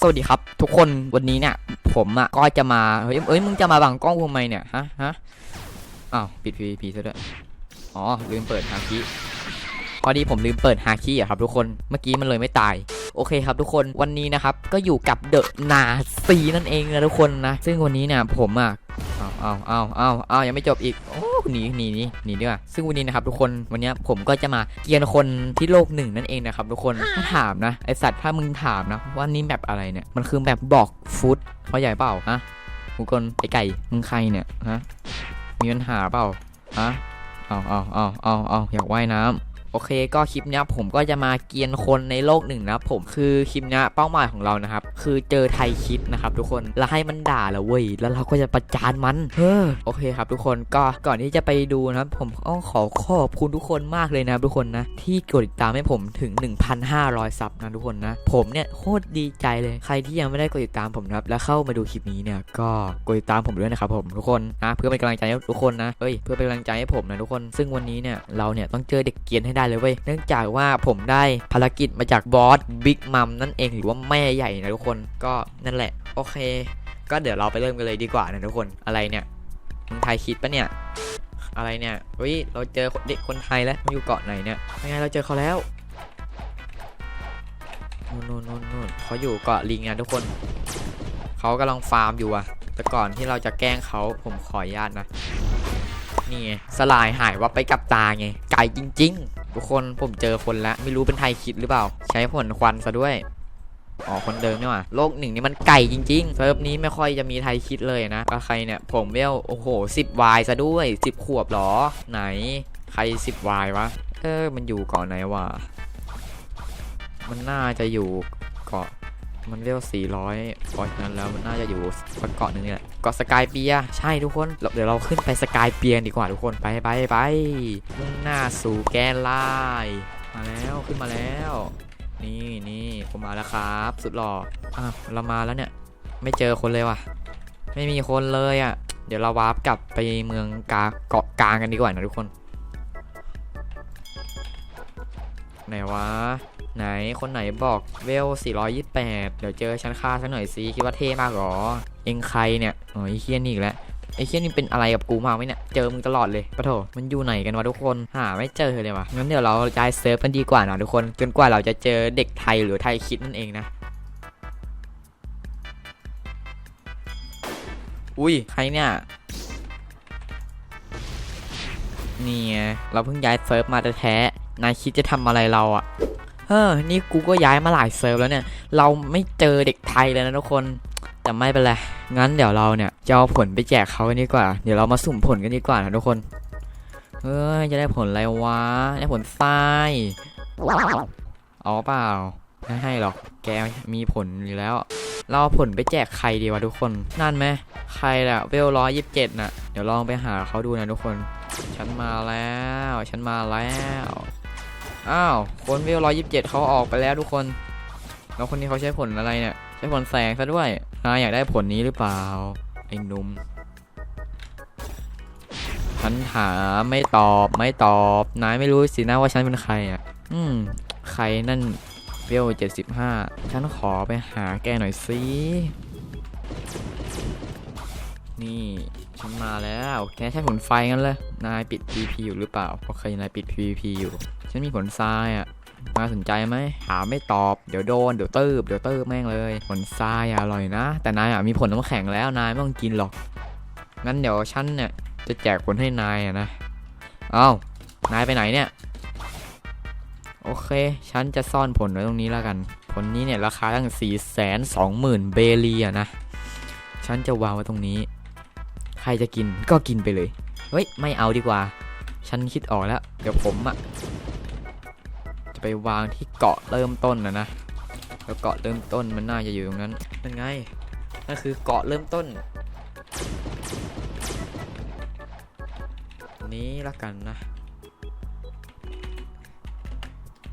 สวัสดีครับ ทุกคนวันนี้เนี่ย ผมอะก็จะมาเฮ้ยเอ้ยมึงจะมาบังกล้องทำไมเนี่ยฮะฮะอ้าวปิด PVP ซะด้วยอ๋อลืมเปิดฮาคิพอดีผมลืมเปิดฮาคิอะครับทุกคนเมื่อกี้มันเลยไม่ตาย โอเคครับทุกคนวันนี้นะครับก็อยู่กับเดอะนาซีนั่นเองนะทุกคนนะ ซึ่งวันนี้เนี่ยผมอะ เอาเอาเอาเอาเอายังไม่จบอีก โอ้หนีหนีหนีหนีดีกว่าซึ่งวันนี้นะครับทุกคน วันนี้ผมก็จะมาเกียนคนที่โลกหนึ่งนั่นเองนะครับทุกคน ถ้าถามนะ ไอสัตว์ถ้ามึงถามนะ ว่านี่แบบอะไรเนี่ย มันคือแบบบอกฟุตเพราะใหญ่เปล่าฮะทุกคนไอไก่ มึงใครเนี่ยฮะ มีปัญหาเปล่าฮะเอาเอาเอาเอาเอาอยากว่ายน้ำ โอเคก็คลิปเนี้ยผมก็จะมาเกียนคนในโลกหนึ่งนะครับผมคือคลิปเนี้ยเป้าหมายของเรานะครับ คือเจอไทยคิดนะครับ ทุกคนแล้วให้มันด่าแล้วเว้ยแล้วเราก็จะประจานมันเออโอเคครับ ทุกคนก็ก่อนที่จะไปดูนะครับผมต้องขอขอบคุณทุกคนมากเลยนะครับทุกคนนะที่กดติดตามให้ผมถึง 1,500ซับนะทุกคนนะ ผมเนี่ยโคตรดีใจเลยใครที่ยังไม่ได้กดติดตามผมนะครับแล้วเข้ามาดูคลิปนี้เนี่ยก็กดติดตามผมด้วยนะครับผมทุกคนนะเพื่อเป็นกำลังใจให้ทุกคนนะเอ้ยเพื่อเป็นกำลังใจให้ผมนะทุกคน ซึ่งวันนี้เนี่ยเราเนี่ยต้องเจอเด็กเกรียนให้ได้เลยเว้ย เนื่องจากว่าผมได้ภารกิจมาจากบอสบิ๊กมัมนั่นเองหรือว่าแม่ใหญ่นะทุกคนก็นั่นแหละ โอเค ก็เดี๋ยวเราไปเริ่มกันเลยดีกว่านะทุกคนอะไรเนี่ยมึงไทยคิดปะเนี่ย อะไรเนี่ยเฮ้ยเราเจอเด็กคนไทยแล้วมันอยู่เกาะไหนเนี่ยยังไงเราเจอเขาแล้วนู่นนู่นนู่นเขาอยู่เกาะลิงนะทุกคนเขากำลังฟาร์มอยู่อะแต่ก่อนที่เราจะแกล้งเขาผมขออนุญาตนะนี่ไงสลายหายวับไปกับตาไง ไก่จริง ๆ ทุกคนผมเจอคนแล้วไม่รู้เป็นไทยคิดหรือเปล่า ใช้ผลควันซะด้วยอ๋อคนเดิมเนี่หว่าโลกหนึ่งนี่มันไก่จริงๆเซิร์ฟนี้ไม่ค่อยจะมีไทยคิดเลยนะก็ใครเนี่ย ผมเวลโอ้โหสิบวายซะด้วยสิบขวบหรอ ไหนใครสิบวายวะ เออมันอยู่เกาะไหนวะ มันน่าจะอยู่เกาะ มันเรียก400เพราะฉะนั้นแล้วมันน่าจะอยู่สักเกาะหนึ่งนี่แหละเกาะสกายเปียใช่ทุกคน เดี๋ยวเราขึ้นไปสกายเปียดีกว่าทุกคนไปไปไปมุ่งหน้าสู่แกนไลน์มาแล้วขึ้นมาแล้ว นี่นี่ผมมาแล้วครับ สุดหล่ออะเรามาแล้วเนี่ย ไม่เจอคนเลยว่ะ ไม่มีคนเลยอะ เดี๋ยวเราวาร์ปกลับไปเมืองกาเกาะกลางกันดีกว่านะทุกคนไหนวะ ไหนคนไหนบอกเวล 428 เดี๋ยวเจอชั้นค่าสักหน่อยสิคิดว่าเท่มากหรอ เองใครเนี่ยอ๋อไอ้เคียนี่อีกแล้วไอ้เคียนี่เป็นอะไรกับกูมาไหมเนี่ย เจอมึงตลอดเลยปะโถมันอยู่ไหนกันวะทุกคน หาไม่เจอเลยวะงั้นเดี๋ยวเราย้ายเซิร์ฟกันดีกว่านะทุกคน จนกว่าเราจะเจอเด็กไทยหรือไทยคิดนั่นเองนะ อุ้ยใครเนี่ยนี่เราเพิ่งย้ายเซิร์ฟมาแท้ๆนายคิดจะทำอะไรเราอะ เฮ้อนี่กูก็ย้ายมาหลายเซิร์ฟแล้วเนี่ย เราไม่เจอเด็กไทยเลยนะทุกคน แต่ไม่เป็นไร งั้นเดี๋ยวเราเนี่ยจะเอาผลไปแจกเขากันดีกว่า เดี๋ยวเรามาสุ่มผลกันดีกว่านะทุกคนเฮ้ยจะได้ผลอะไรวะ ได้ผลทรายเอาเปล่า ไม่ให้หรอก แกมีผลอยู่แล้ว เราเอาผลไปแจกใครดีวะทุกคน นั่นไหม ใครล่ะเวลร้อยยี่สิบเจ็ดน่ะ เดี๋ยวลองไปหาเขาดูนะทุกคน ฉันมาแล้ว ฉันมาแล้ว อ้าวคนวิวร้อยยิบเจ็ดเขาออกไปแล้วทุกคน แล้วคนนี้เขาใช้ผลอะไรเนี่ย ใช้ผลแสงซะด้วยนายอยากได้ผลนี้หรือเปล่า ไอ้นุ่มฉันถามไม่ตอบไม่ตอบ นายไม่รู้สินะว่าฉันเป็นใครอะ อืม ใครนั่นเวลเจ็ดสิบห้าฉันขอไปหาแกหน่อยสิ นี่ฉันมาแล้วแกใช้ผลไฟงั้นเลย นายปิด PVP อยู่หรือเปล่าโอเคยนายปิด PVP อยู่ ฉันมีผลทรายอะ มาสนใจไหมถาไม่ตอบ เดี๋ยวโดน เดี๋ยวติบเดี๋ยวติบแม่งเลย ผลทรายอร่อยนะ แต่นายอะมีผลน้ำแข็งแล้ว นายไม่ต้องกินหรอก งั้นเดี๋ยวฉันเนี่ยจะแจกผลให้นายอะนะ เอ้า นายไปไหนเนี่ย โอเค ฉันจะซ่อนผลไว้ตรงนี้แล้วกัน ผลนี้เนี่ยราคาตั้ง4 2 0 0 0 0เบลีอะนะ ฉันจะวางไว้ตรงนี้ รจะกินก็กินไปเลย เฮ้ย ไม่เอาดีกว่า ฉันคิดออกแล้ว เดี๋ยวผมอะจะไปวางที่เกาะเริ่มต้นนะนะ แล้วเกาะเริ่มต้นมันน่าจะอยู่ตรงนั้นนั่นไง นั่นคือเกาะเริ่มต้น นี้ละกันนะ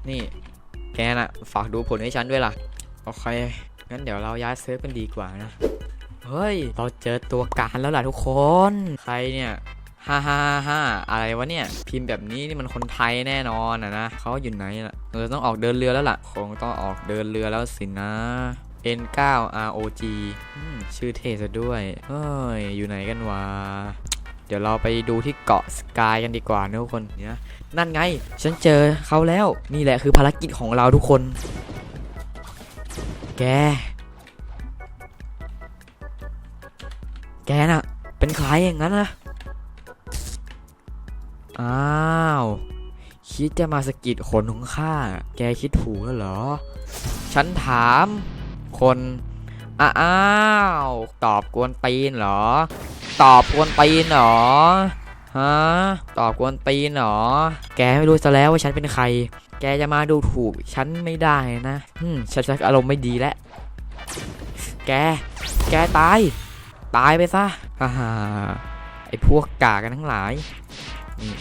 นี่ แกน่ะ ฝากดูผลให้ฉันด้วยล่ะ โอเค งั้นเดี๋ยวเราย้ายเซิร์ฟกันดีกว่านะ เฮ้ย เราเจอตัวการแล้วล่ะทุกคน ใครเนี่ยฮ่าฮ่าฮ่าอะไรวะเนี่ย พิมพ์แบบนี้นี่มันคนไทยแน่นอนอะนะเขาอยู่ไหนล่ะเราต้องออกเดินเรือแล้วล่ะ คงต้องออกเดินเรือแล้วสินะ N9 ROG ชื่อเท่ซะด้วยเฮ้ย อยู่ไหนกันวะ เดี๋ยวเราไปดูที่เกาะสกายกันดีกว่านะทุกคนเนี่ยนั่นไง ฉันเจอเขาแล้ว นี่แหละคือภารกิจของเราทุกคน แก แกน่ะ เป็นใครอย่างนั้นนะอ้าว คิดจะมาสะกิดขนของข้า แกคิดถูกแล้วเหรอ ฉันถามคนอ้าวตอบกวนตีนเหรอ ตอบกวนตีนเหรอฮะตอบกวนตีนเหรอ แกไม่รู้ซะแล้วว่าฉันเป็นใคร แกจะมาดูถูกฉันไม่ได้นะอืมฉันชักอารมณ์ไม่ดีแล้ว แก แกตาย ตายไปซะฮ่าฮ่าไอพวกกากันทั้งหลายนี่